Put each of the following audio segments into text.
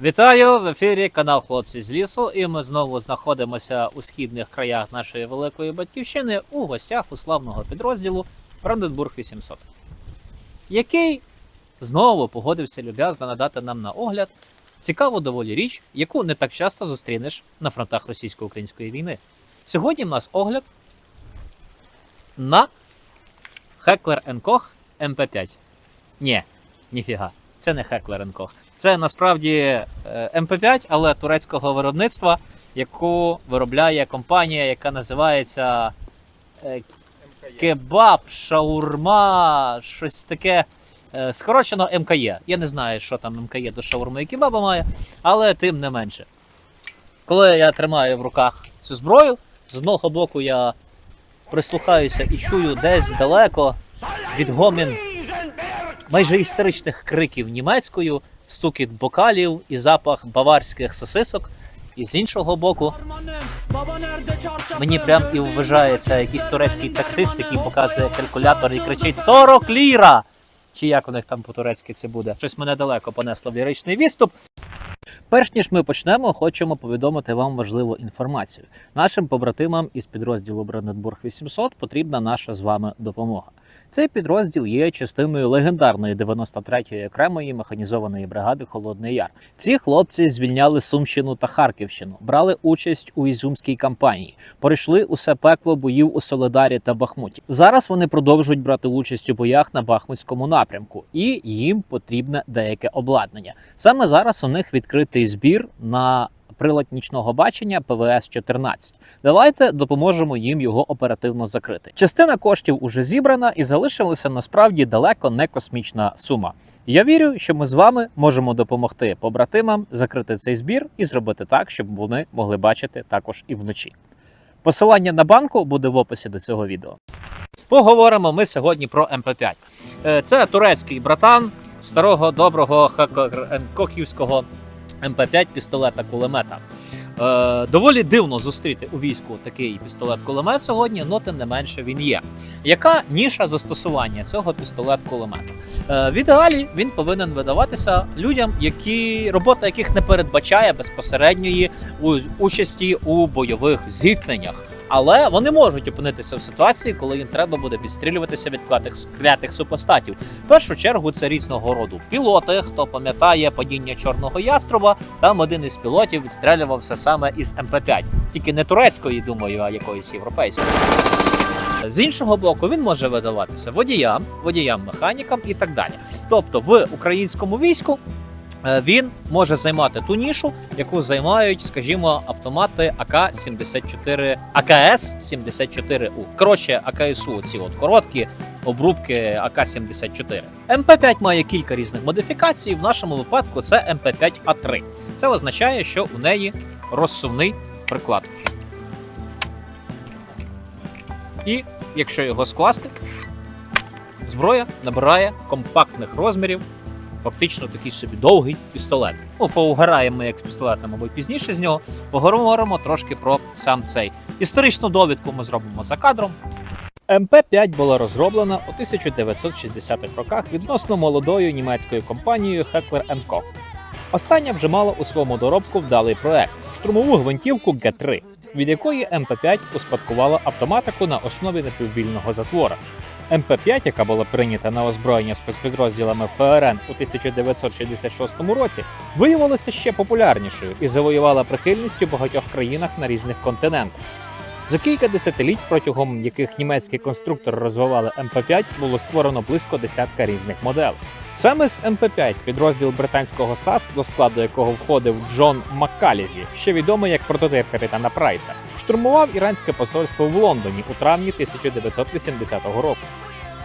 Вітаю в ефірі канал Хлопці з лісу. І ми знову знаходимося у східних краях нашої великої батьківщини у гостях у славного підрозділу Бранденбург 800, який знову погодився люб'язно надати нам на огляд цікаву доволі річ, яку не так часто зустрінеш на фронтах російсько-української війни. Сьогодні в нас огляд на Heckler Koch MP5. Ні, ніфіга. Це не Koch. Це насправді е, МП5, але турецького виробництва, яку виробляє компанія, яка називається е, Кебаб, Шаурма, щось таке. е, Скорочено МКЄ. Я не знаю, що там МКЄ до шаурми і кебаба має, але тим не менше. Коли я тримаю в руках цю зброю, з одного боку я прислухаюся і чую десь далеко відгомін майже істеричних криків німецькою, стукіт бокалів і запах баварських сосисок. І з іншого боку, мені прям і вважається якийсь турецький таксист, який показує калькулятор і кричить 40 ліра! Чи як у них там по-турецьки це буде? Щось мене далеко понесло в ліричний відступ. Перш ніж ми почнемо, хочемо повідомити вам важливу інформацію. Нашим побратимам із підрозділу Бранденбург 800 потрібна наша з вами допомога. Цей підрозділ є частиною легендарної 93-ї окремої механізованої бригади Холодний Яр. Ці хлопці звільняли Сумщину та Харківщину, брали участь у Ізюмській кампанії, пройшли усе пекло боїв у Соледарі та Бахмуті. Зараз вони продовжують брати участь у боях на Бахмутському напрямку, і їм потрібне деяке обладнання. Саме зараз у них відкритий збір на прилад нічного бачення ПВС 14 Давайте допоможемо їм його оперативно закрити. Частина коштів уже зібрана і залишилася насправді далеко не космічна сума. Я вірю, що ми з вами можемо допомогти побратимам закрити цей збір і зробити так, щоб вони могли бачити також і вночі. Посилання на банку буде в описі до цього відео. Поговоримо ми сьогодні про МП5. Е, Це турецький братан старого доброго Кохівського МП5 пістолета кулемета. Е, доволі дивно зустріти у війську такий пістолет-кулемет сьогодні, але тим не менше він є. Яка ніша застосування цього пістолет-кулемета? Е, в ідеалі він повинен видаватися людям, які робота яких не передбачає безпосередньої участі у бойових зіткненнях. Але вони можуть опинитися в ситуації, коли їм треба буде відстрілюватися від клятих, супостатів. В першу чергу це різного роду пілоти. Хто пам'ятає падіння чорного яструба, там один із пілотів відстрілювався саме із МП5, тільки не турецької, думаю, а якоїсь європейської. З іншого боку, він може видаватися водіям, водіям-механікам і так далі. Тобто, в українському війську він може займати ту нішу, яку займають, скажімо, автомати АК-74, АКС-74У. Коротше, АКСУ, ці от короткі обрубки АК-74. МП5 має кілька різних модифікацій. В нашому випадку це МП5А3. Це означає, що у неї розсувний приклад. І якщо його скласти, зброя набирає компактних розмірів, фактично такий собі довгий пістолет. Ну, поугараємо ми як з пістолетом, мабуть, пізніше з нього. Поговоримо трошки про сам цей. Історичну довідку ми зробимо за кадром. МП5 була розроблена у 1960-х роках відносно молодою німецькою компанією Heckler Koch. Остання вже мала у своєму доробку вдалий проект штурмову гвинтівку Г3, від якої МП5 успадкувала автоматику на основі напіввільного затвора. МП5, яка була прийнята на озброєння спецпідрозділами ФРН у 1966 році, виявилася ще популярнішою і завоювала прихильність у багатьох країнах на різних континентах. За кілька десятиліть, протягом яких німецькі конструктори розвивали МП5, було створено близько десятка різних моделей. Саме з МП5 підрозділ британського САС, до складу якого входив Джон Маккалізі, ще відомий як прототип капітана Прайса, штурмував іранське посольство в Лондоні у травні 1980 року.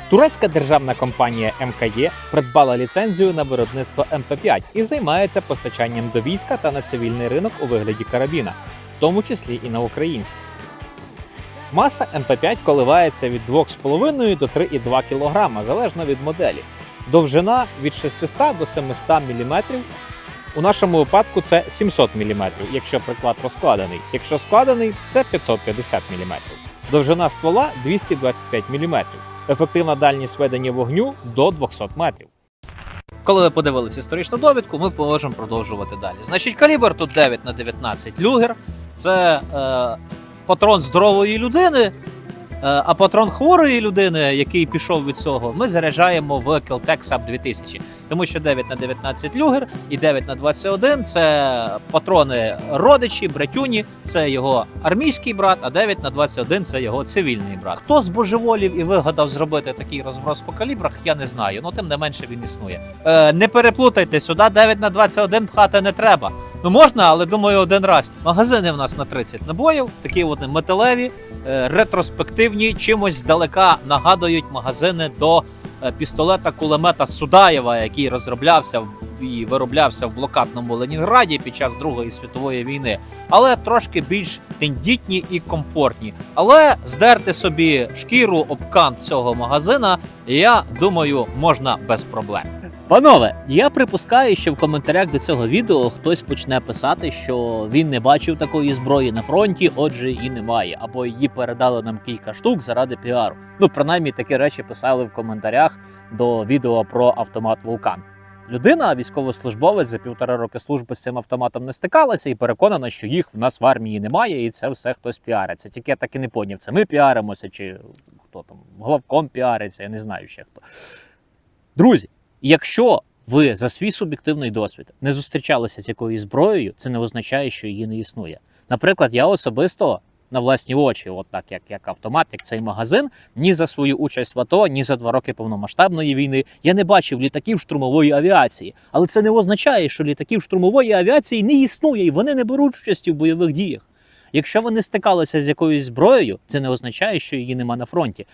Турецька державна компанія МКЄ придбала ліцензію на виробництво МП5 і займається постачанням до війська та на цивільний ринок у вигляді карабіна, в тому числі і на український. Маса МП5 коливається від 2,5 до 3,2 кг залежно від моделі. Довжина від 600 до 700 мм. У нашому випадку це 700 мм, якщо приклад розкладений. Якщо складений, це 550 мм. Довжина ствола 225 мм. ефективна дальність ведення вогню до 200 метрів. Коли ви подивилися історичну довідку, ми можемо продовжувати далі. Значить, калібр тут 9 на 19 люгер. Це е, патрон здорової людини. Е, А патрон хворої людини, який пішов від цього, ми заряджаємо в Keltec Sub 2000. Тому що 9 на 19 люгер і 9 на 21 це патрони родичі, братюні, це його армійський брат, а 9 на 21 це його цивільний брат. Хто збожеволів і вигадав зробити такий розброс по калібрах, я не знаю. Ну тим не менше він існує. Е, не переплутайте сюди 9 на 21 пхати не треба. Ну можна, але думаю, один раз. Магазини в нас на 30 набоїв, такі вони металеві, е, ретроспективні, чимось здалека нагадують магазини до е, пістолета кулемета Судаєва, який розроблявся і вироблявся в блокадному Ленінграді під час Другої світової війни, але трошки більш тендітні і комфортні. Але здерти собі шкіру об кант цього магазина, я думаю, можна без проблем. Панове, я припускаю, що в коментарях до цього відео хтось почне писати, що він не бачив такої зброї на фронті, отже, її немає, або її передали нам кілька штук заради піару. Ну, принаймні, такі речі писали в коментарях до відео про автомат Вулкан. Людина, військовослужбовець за півтора роки служби з цим автоматом не стикалася і переконана, що їх в нас в армії немає, і це все хтось піариться. Тільки я так і не поняв, це ми піаримося, чи хто там главком піариться, я не знаю ще хто. Друзі, якщо ви за свій суб'єктивний досвід не зустрічалися з якоюсь зброєю, це не означає, що її не існує. Наприклад, я особисто на власні очі, от так як, як автомат, як цей магазин, ні за свою участь в АТО, ні за два роки повномасштабної війни я не бачив літаків штурмової авіації. Але це не означає, що літаків штурмової авіації не існує і вони не беруть участі в бойових діях. Якщо ви не стикалися з якоюсь зброєю, це не означає, що її нема на фронті.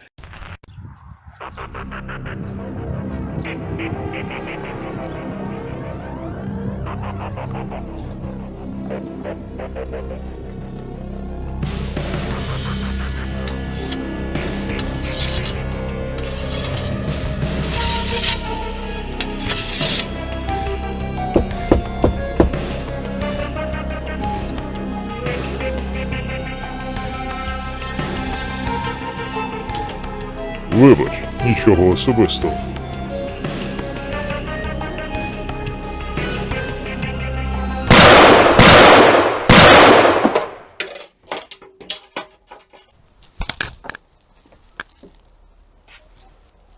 Вибач, нічого особистого.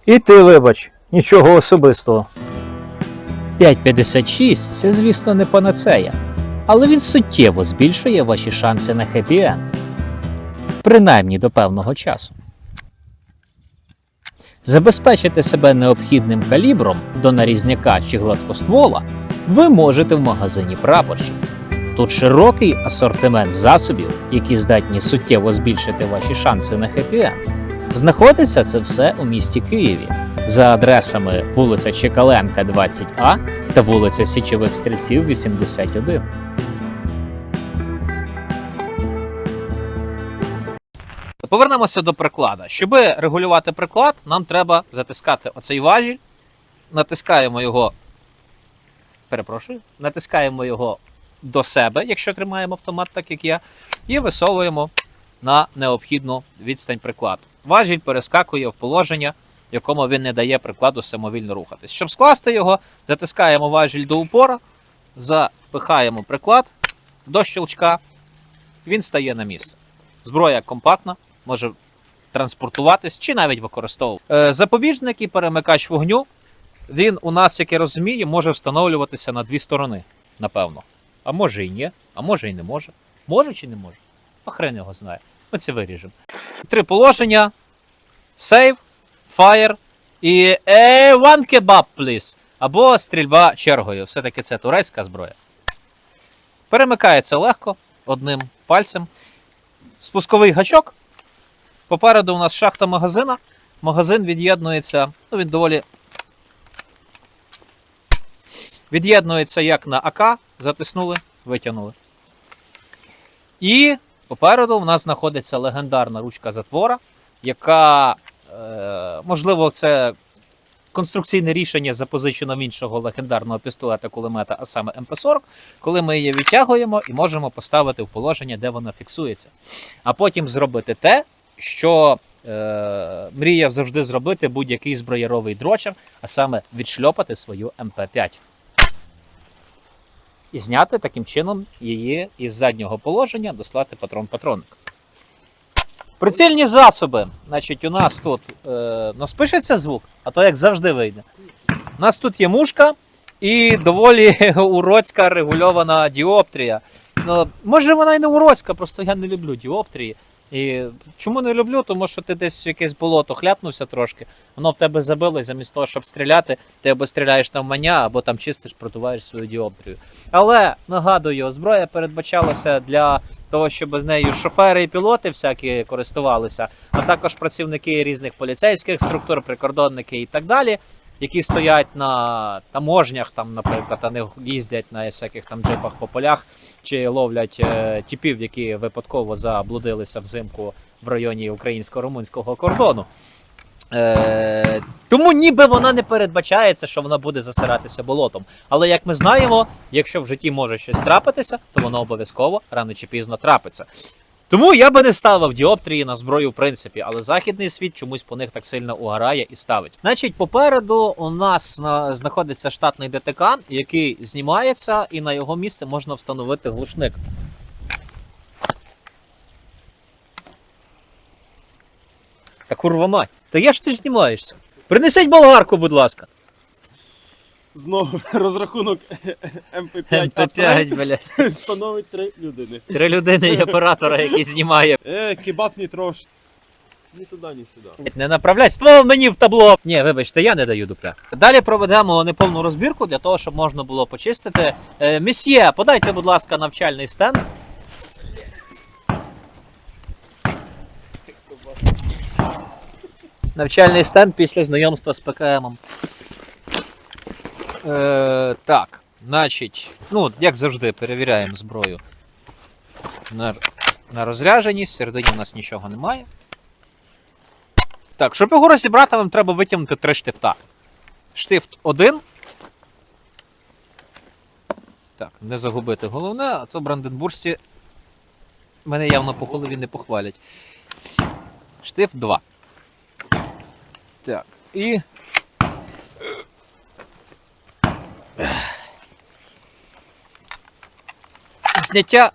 І ти вибач, нічого особистого. 5.56 це, звісно, не панацея, але він суттєво збільшує ваші шанси на хеппі-енд. Принаймні до певного часу. Забезпечити себе необхідним калібром до нарізняка чи гладкоствола ви можете в магазині прапорщик. Тут широкий асортимент засобів, які здатні суттєво збільшити ваші шанси на хеппі-енд. Знаходиться це все у місті Києві за адресами вулиця Чекаленка, 20А та вулиця Січових Стрільців, 81. Повернемося до приклада. Щоб регулювати приклад, нам треба затискати оцей важіль, натискаємо його. Перепрошую, натискаємо його до себе, якщо тримаємо автомат, так як я, і висовуємо на необхідну відстань приклад. Важіль перескакує в положення, в якому він не дає прикладу самовільно рухатись. Щоб скласти його, затискаємо важіль до упора, запихаємо приклад до щелчка, він стає на місце. Зброя компактна, може транспортуватись чи навіть використовувати. Е, Запобіжник і перемикач вогню. Він у нас, як я розумію, може встановлюватися на дві сторони, напевно. А може і ні, а може і не може. Може чи не може? А хрен його знає. Ми це виріжемо. Три положення: сейв, фаєр і е, one kebab, please. Або стрільба чергою. Все-таки це турецька зброя. Перемикається легко одним пальцем. Спусковий гачок. Попереду у нас шахта магазина. Магазин від'єднується. Ну, він доволі. Від'єднується як на АК, затиснули, витягнули. І попереду в нас знаходиться легендарна ручка затвора, яка, е, можливо, це конструкційне рішення запозичено в іншого легендарного пістолета кулемета, а саме МП-40, коли ми її відтягуємо і можемо поставити в положення, де вона фіксується. А потім зробити те, що е, мріяв завжди зробити будь-який зброєровий дрочер, а саме відшльопати свою МП5. І зняти таким чином її із заднього положення, дослати патрон-патронник. Прицільні засоби. Значить, у нас тут е, нас пишеться звук, а то як завжди вийде. У нас тут є мушка і доволі уродська регульована діоптрія. Ну, може вона і не уродська, просто я не люблю діоптрії. І чому не люблю? Тому що ти десь в якесь болото хляпнувся трошки, воно в тебе забило, і замість того, щоб стріляти, ти або стріляєш навмання, або там чистиш, продуваєш свою діоптрію. Але нагадую, зброя передбачалася для того, щоб з нею шофери і пілоти всякі користувалися, а також працівники різних поліцейських структур, прикордонники і так далі, які стоять на таможнях, там, наприклад, а не їздять на всяких там джипах по полях, чи ловлять е, тіпів, які випадково заблудилися взимку в районі українсько-румунського кордону. Е, тому ніби вона не передбачається, що вона буде засиратися болотом. Але як ми знаємо, якщо в житті може щось трапитися, то воно обов'язково рано чи пізно трапиться. Тому я би не ставив діоптрії на зброю в принципі, але західний світ чомусь по них так сильно угорає і ставить. Значить, попереду у нас знаходиться штатний ДТК, який знімається, і на його місце можна встановити глушник. Та курва мать. Та я ж ти знімаєшся. Принесіть болгарку, будь ласка. Знову розрахунок МП5 МП5, бля. становить три людини. Три людини і оператора, який знімає. Е, кебаб не трош. Ні туди, ні сюди. Не направляй ствол мені в табло. Ні, вибачте, я не даю дупля. Далі проведемо неповну розбірку для того, щоб можна було почистити. Е, Місьє, подайте, будь ласка, навчальний стенд. Навчальний стенд після знайомства з ПКМом. Е, так, значить, ну, як завжди, перевіряємо зброю на, на розрядженість. Всередині у нас нічого немає. Так, щоб його розібрати, нам треба витягнути три штифта. Штифт 1. Так, не загубити головне, а то бранденбуржці мене явно по голові не похвалять. Штифт 2. Так, і. Зняття.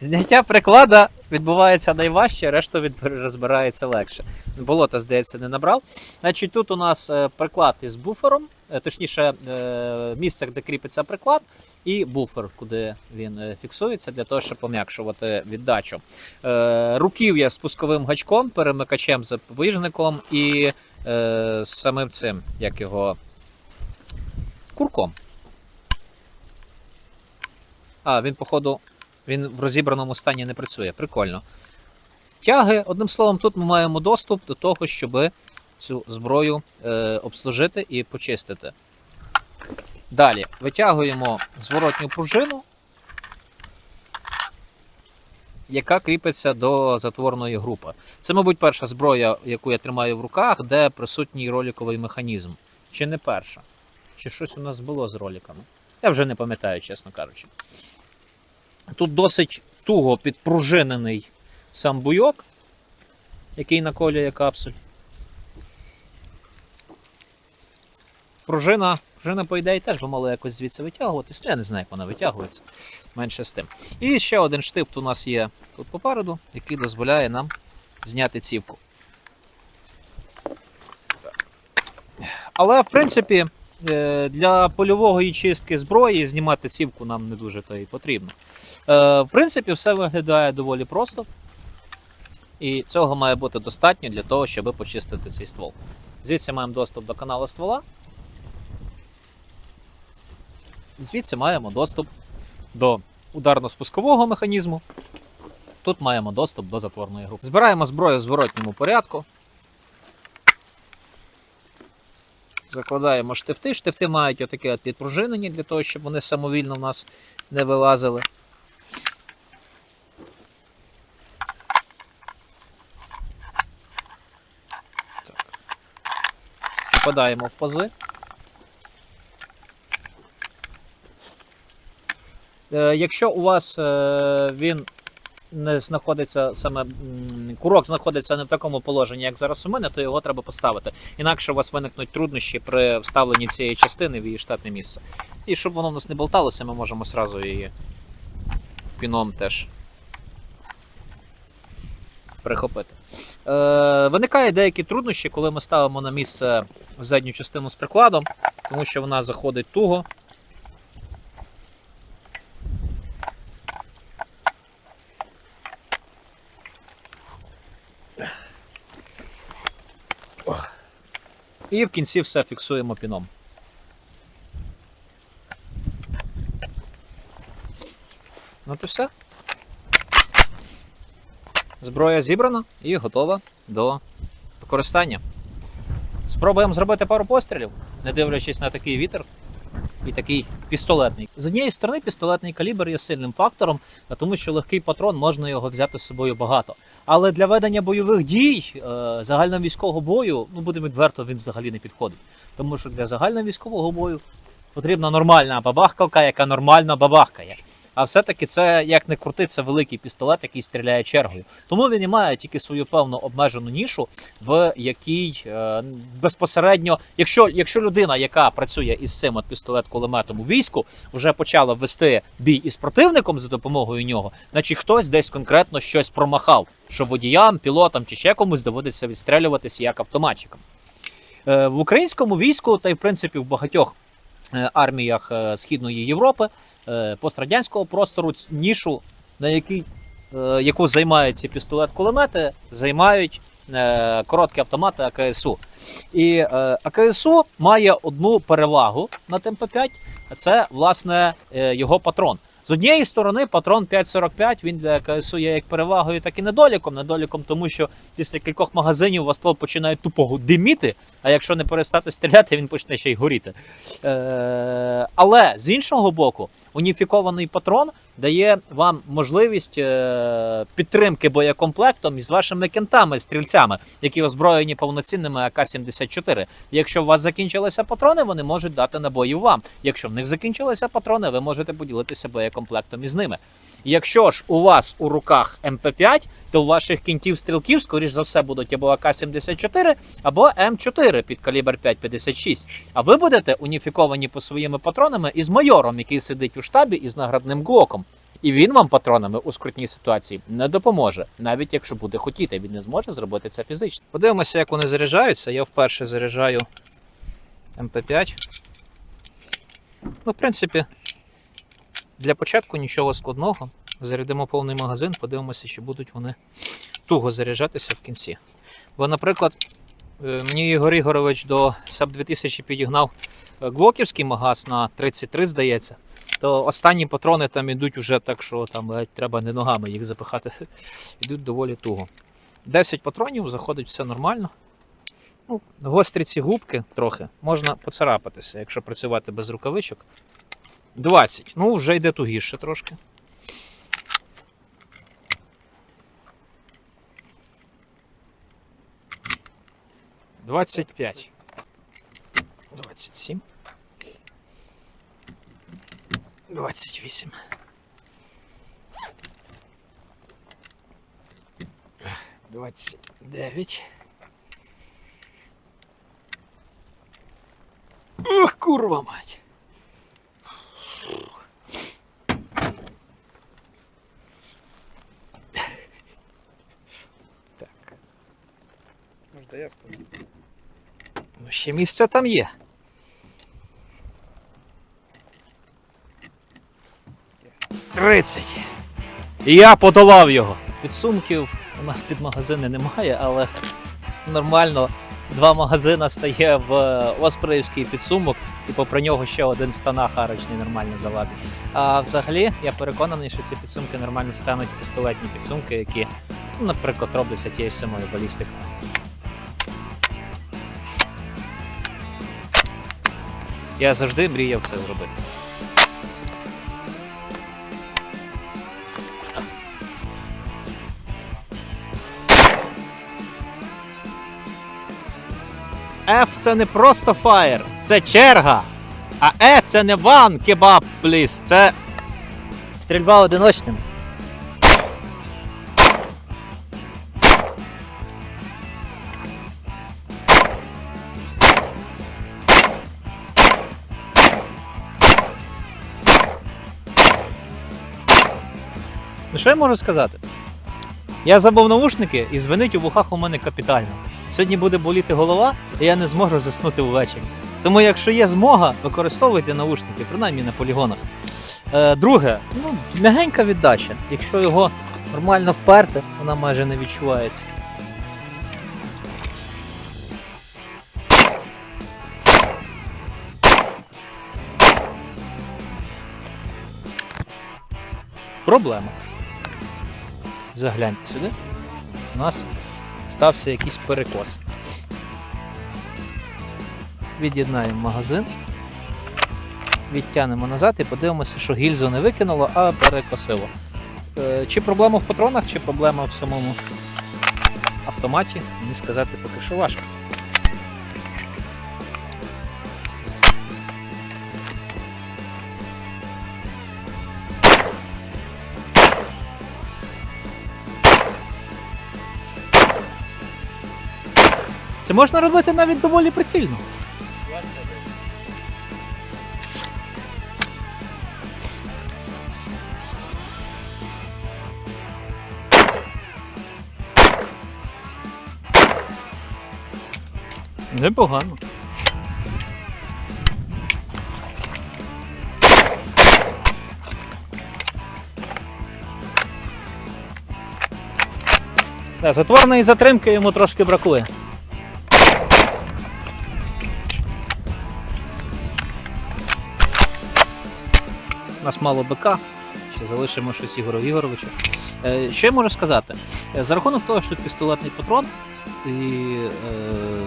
Зняття приклада відбувається найважче, решту від розбирається легше. Болота, здається, не набрав. Значить, тут у нас е, приклад із буфером, е, точніше, е, місце, де кріпиться приклад, і буфер, куди він фіксується, для того, щоб пом'якшувати віддачу. Руків'я з пусковим гачком, перемикачем запобіжником і е, з самим цим, як його курком. А, він, походу, він в розібраному стані не працює. Прикольно. Тяги, одним словом, тут ми маємо доступ до того, щоб цю зброю е, обслужити і почистити. Далі витягуємо зворотню пружину, яка кріпиться до затворної групи. Це, мабуть, перша зброя, яку я тримаю в руках, де присутній роликовий механізм. Чи не перша? Чи щось у нас було з роликами? Я вже не пам'ятаю, чесно кажучи. Тут досить туго підпружинений сам буйок, який наколює капсуль. Пружина, пружина, по ідеї, теж би мала якось звідси витягуватись. Ну, я не знаю, як вона витягується. Менше з тим. І ще один штифт у нас є тут попереду, який дозволяє нам зняти цівку. Але, в принципі, е, для польової чистки зброї знімати цівку нам не дуже то і потрібно. Е, В принципі, все виглядає доволі просто. І цього має бути достатньо для того, щоб почистити цей ствол. Звідси маємо доступ до каналу ствола. Звідси маємо доступ до ударно-спускового механізму. Тут маємо доступ до затворної групи. Збираємо зброю в зворотньому порядку. Закладаємо штифти. Штифти мають отаке от підпружинені для того, щоб вони самовільно в нас не вилазили. Впадаємо в пази. Якщо у вас е, він не знаходиться саме курок знаходиться не в такому положенні, як зараз у мене, то його треба поставити. Інакше у вас виникнуть труднощі при вставленні цієї частини в її штатне місце. І щоб воно в нас не болталося, ми можемо сразу її піном теж прихопити. Е, виникає деякі труднощі, коли ми ставимо на місце задню частину з прикладом, тому що вона заходить туго. І в кінці все фіксуємо піном. Ну то все. Зброя зібрана і готова до використання. Спробуємо зробити пару пострілів, не дивлячись на такий вітер і такий пістолетний. З однієї сторони, пістолетний калібр є сильним фактором, тому що легкий патрон можна його взяти з собою багато. Але для ведення бойових дій, е, загальновійськового бою, ну будемо відверто, він взагалі не підходить. Тому що для загальновійськового бою потрібна нормальна бабахкалка, яка нормально бабахкає. А все-таки це як не крути, це великий пістолет, який стріляє чергою. Тому він і має тільки свою певну обмежену нішу, в якій е, безпосередньо, якщо, якщо людина, яка працює із цим от пістолет-кулеметом у війську, вже почала вести бій із противником за допомогою нього, значить хтось десь конкретно щось промахав, що водіям, пілотам чи ще комусь доводиться відстрелюватися як автоматчикам. Е, в українському війську, та й в принципі в багатьох арміях е, Східної Європи, е, пострадянського простору нішу, на який, е, яку займають ці пістолет-кулемети, займають е, короткі автомати АКСУ. І е, АКСУ має одну перевагу над МП5, а це власне е, його патрон. З однієї сторони, патрон 5.45 він для КСУ є як перевагою, так і недоліком. Недоліком, тому що після кількох магазинів у вас ствол починає тупо диміти, а якщо не перестати стріляти, він почне ще й горіти. Е, але з іншого боку, уніфікований патрон дає вам можливість е, підтримки боєкомплектом із вашими кентами, стрільцями, які озброєні повноцінними АК-74. Якщо у вас закінчилися патрони, вони можуть дати набоїв вам. Якщо в них закінчилися патрони, ви можете поділитися боєкомплектом із ними. Якщо ж у вас у руках МП5, то у ваших кінтів стрілків, скоріш за все, будуть або АК-74, або М4 під калібр 5,56. А ви будете уніфіковані по своїми патронами із майором, який сидить у штабі із наградним глоком. І він вам патронами у скрутній ситуації не допоможе, навіть якщо буде хотіти, він не зможе зробити це фізично. Подивимося, як вони заряджаються. Я вперше заряджаю МП5. Ну, в принципі, для початку нічого складного. Зарядимо повний магазин, подивимося, чи будуть вони туго заряджатися в кінці. Бо, наприклад, е, мені Ігор Ігорович до САП 2000 підігнав е, глоківський магаз на 33, здається. То останні патрони там ідуть уже так, що там ледь треба не ногами їх запихати. Ідуть доволі туго. 10 патронів, заходить все нормально. Ну, гострі ці губки трохи можна поцарапатися, якщо працювати без рукавичок. 20. Ну, вже йде тугіше трошки. Двадцять п'ять. Двадцять сім. Двадцять вісім. Двадцять дев'ять. Ох, курва мать. Так. Можна я Ну, ще місце там є. Тридцять. Я подолав його. Підсумків у нас під магазини немає, але нормально. Два магазина стає в Оспреївський підсумок, і попри нього ще один стана харочний нормально залазить. А взагалі я переконаний, що ці підсумки нормально стануть пістолетні підсумки, які, ну, наприклад, робляться тією самою балістикою. Я завжди мріяв це зробити. F це не просто фаєр, це черга. А Е це не ван кебаб, пліс, це стрільба одиночним. Що я можу сказати? Я забув наушники і звенить у вухах у мене капітально. Сьогодні буде боліти голова, і я не зможу заснути ввечері. Тому, якщо є змога, використовуйте наушники, принаймні на полігонах. Е, друге, ну, м'ягенька віддача. Якщо його нормально вперти, вона майже не відчувається. Проблема. Загляньте сюди. У нас стався якийсь перекос. Від'єднаємо магазин. Відтягнемо назад і подивимося, що гільзу не викинуло, а перекосило. Е, Чи проблема в патронах, чи проблема в самому автоматі, мені сказати поки що важко. Це можна робити навіть доволі прицільно. Непогано. Да, затворної затримки йому трошки бракує. Нас мало БК. Ще залишимо щось Ігору Ігоровичу. Е, що я можу сказати? Е, За рахунок того, що тут пістолетний патрон і е,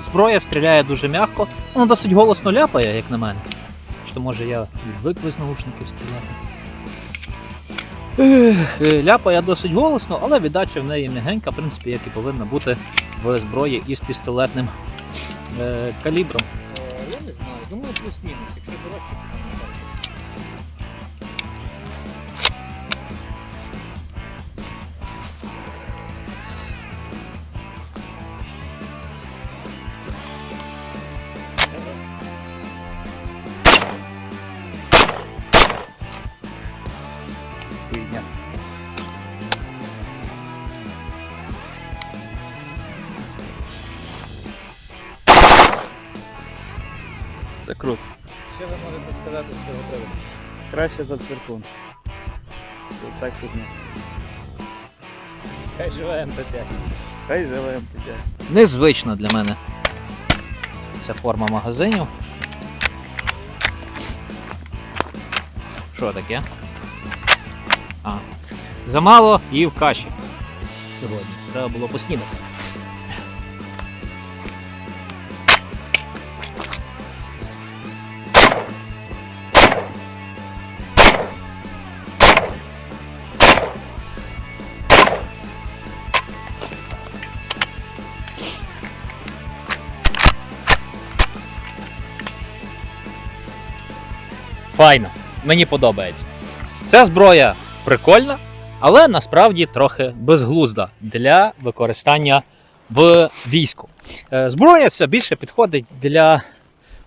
зброя стріляє дуже м'яко, вона досить голосно ляпає, як на мене. То може я відвик без наушників стріляти. Ех, е, ляпає досить голосно, але віддача в неї м'ягенька, в принципі, як і повинна бути в зброї із пістолетним е, калібром. я не знаю, думаю, плюс-мінус, якщо дорожче, то Краще за цвіркун. Так тут не. Хай живе МП5. Хай живе МТТ. Незвична для мене ця форма магазинів. Що таке? А. Замало їв каші сьогодні. Треба було поснідати. Файно, мені подобається. Ця зброя прикольна, але насправді трохи безглузда для використання в війську. Е, Зброя ця більше підходить для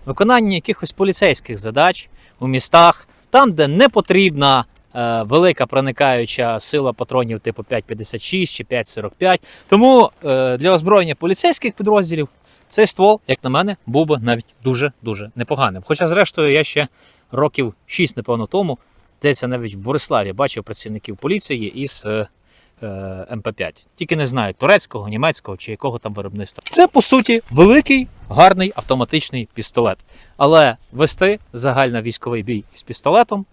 виконання якихось поліцейських задач у містах, там, де не потрібна е, велика проникаюча сила патронів типу 5,56 чи 5,45. Тому е, для озброєння поліцейських підрозділів цей ствол, як на мене, був би навіть дуже-дуже непоганим. Хоча, зрештою, я ще років 6, напевно, тому, десь я навіть в Бориславі бачив працівників поліції із е, е, МП5. Тільки не знаю турецького, німецького чи якого там виробництва. Це по суті великий гарний автоматичний пістолет. Але вести загальновійськовий бій із пістолетом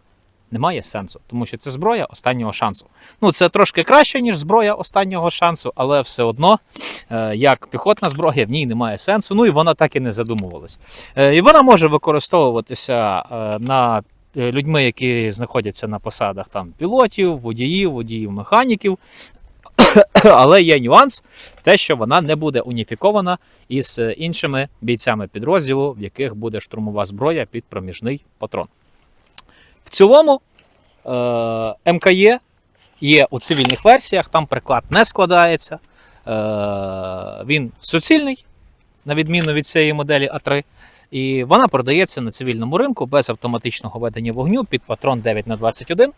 немає сенсу, тому що це зброя останнього шансу. Ну, це трошки краще, ніж зброя останнього шансу, але все одно, е, як піхотна зброя, в ній немає сенсу. Ну і вона так і не задумувалась. Е, І вона може використовуватися е, на людьми, які знаходяться на посадах там пілотів, водіїв, водіїв, механіків. Але є нюанс, те, що вона не буде уніфікована із іншими бійцями підрозділу, в яких буде штурмова зброя під проміжний патрон. В цілому е, МКЄ є у цивільних версіях, там приклад не складається. Е, він суцільний, на відміну від цієї моделі А3. І вона продається на цивільному ринку без автоматичного ведення вогню під патрон 9х21,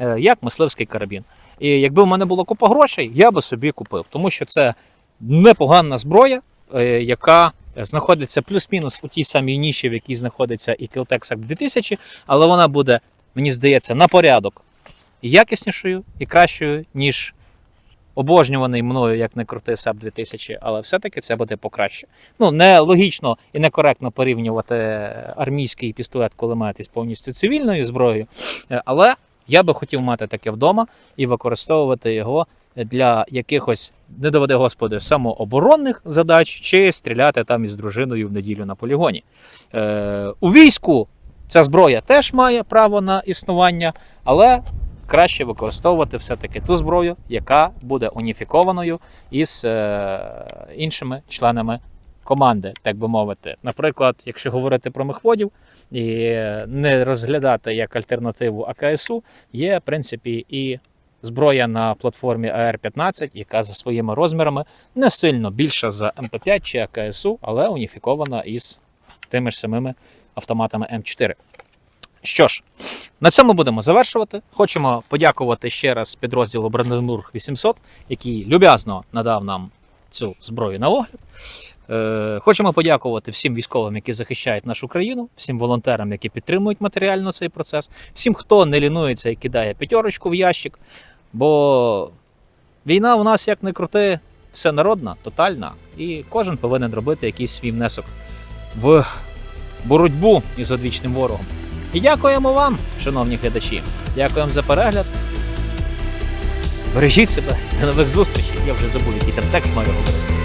е, як мисливський карабін. І якби в мене було купа грошей, я би собі купив, тому що це непогана зброя, е, яка знаходиться плюс-мінус у тій самій ніші, в якій знаходиться і Kiltex 2000, але вона буде, мені здається, на порядок якіснішою, і кращою, ніж обожнюваний мною, як не крутий САП 2000, але все-таки це буде покраще. Ну, не логічно і некоректно порівнювати армійський пістолет кулемет із повністю цивільною зброєю, е, але я би хотів мати таке вдома і використовувати його для якихось, не доведе господи, самооборонних задач чи стріляти там із дружиною в неділю на полігоні. Е, у війську ця зброя теж має право на існування, але краще використовувати все-таки ту зброю, яка буде уніфікованою із е, іншими членами команди, так би мовити. Наприклад, якщо говорити про мехводів і не розглядати як альтернативу АКСУ, є в принципі і зброя на платформі AR-15, яка за своїми розмірами не сильно більша за МП5 чи АКСУ, але уніфікована із тими ж самими автоматами М4. Що ж, на цьому будемо завершувати. Хочемо подякувати ще раз підрозділу Бранденбург 800, який люб'язно надав нам цю зброю на огляд. Е, Хочемо подякувати всім військовим, які захищають нашу країну, всім волонтерам, які підтримують матеріально цей процес, всім, хто не лінується і кидає п'ятерочку в ящик. Бо війна у нас як не крути, все народна, тотальна, і кожен повинен робити якийсь свій внесок в боротьбу із одвічним ворогом. І дякуємо вам, шановні глядачі. Дякуємо за перегляд. Бережіть себе, до нових зустрічей. Я вже забув, який там текст маю говорити.